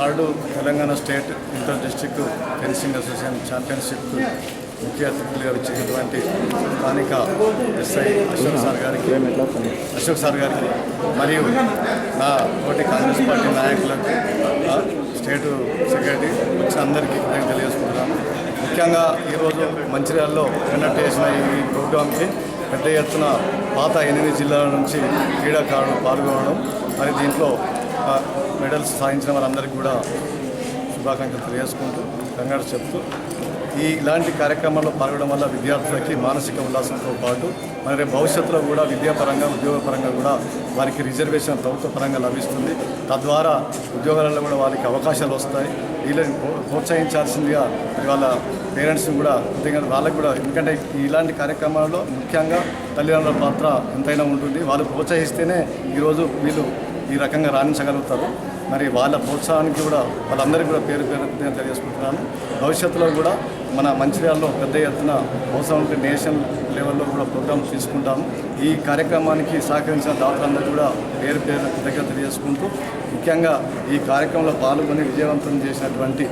Third Telangana state inter district fencing association championship ముఖ్య అతిథులుగా వచ్చినటువంటి స్థానిక ఎస్ఐ అశోక్ సార్ గారికి అశోక్ సార్ గారికి మరియు నా తోటి కాంగ్రెస్ పార్టీ నాయకులకు స్టేటు స్టేట్ సెక్రటరీ వచ్చిన అందరికీ నేను తెలియజేసుకుంటున్నాను. ముఖ్యంగా ఈరోజు మంచిర్యాలలో కండక్ట్ చేసిన ఈ ప్రోగ్రాంకి పెద్ద ఎత్తున పాత ఎనిమిది జిల్లాల నుంచి క్రీడాకారులు పాల్గొనడం మరి దీంట్లో మెడల్స్ సాధించిన వారందరికీ కూడా శుభాకాంక్షలు తెలియజేసుకుంటూ కంగారు చెప్తూ ఈ ఇలాంటి కార్యక్రమాల్లో పాల్గొనడం వల్ల విద్యార్థులకి మానసిక ఉల్లాసంతో పాటు మరి రేపు భవిష్యత్తులో కూడా విద్యాపరంగా ఉద్యోగపరంగా కూడా వారికి రిజర్వేషన్ ప్రభుత్వ పరంగా లభిస్తుంది. తద్వారా ఉద్యోగాలలో కూడా వారికి అవకాశాలు వస్తాయి. వీళ్ళని ప్రోత్సహించాల్సిందిగా వాళ్ళ పేరెంట్స్ని కూడా కొద్దిగా వాళ్ళకి కూడా ఎందుకంటే ఇలాంటి కార్యక్రమాల్లో ముఖ్యంగా తల్లిదండ్రుల పాత్ర ఎంతైనా ఉంటుంది. వాళ్ళు ప్రోత్సహిస్తేనే ఈరోజు వీళ్ళు ఈ రకంగా రాణించగలుగుతారు. మరి వాళ్ళ ప్రోత్సాహానికి కూడా వాళ్ళందరికీ కూడా పేరు పేరు నేను తెలియజేసుకుంటున్నాను. భవిష్యత్తులో కూడా మన మంచిర్యాలలో పెద్ద ఎత్తున అవసరం ఉంటే నేషనల్ లెవెల్లో కూడా ప్రోగ్రామ్ తీసుకుంటాము. ఈ కార్యక్రమానికి సహకరించిన దాతలందరూ కూడా పేరు పేరు దగ్గర తెలియజేసుకుంటూ ముఖ్యంగా ఈ కార్యక్రమంలో పాల్గొని విజయవంతం చేసినటువంటి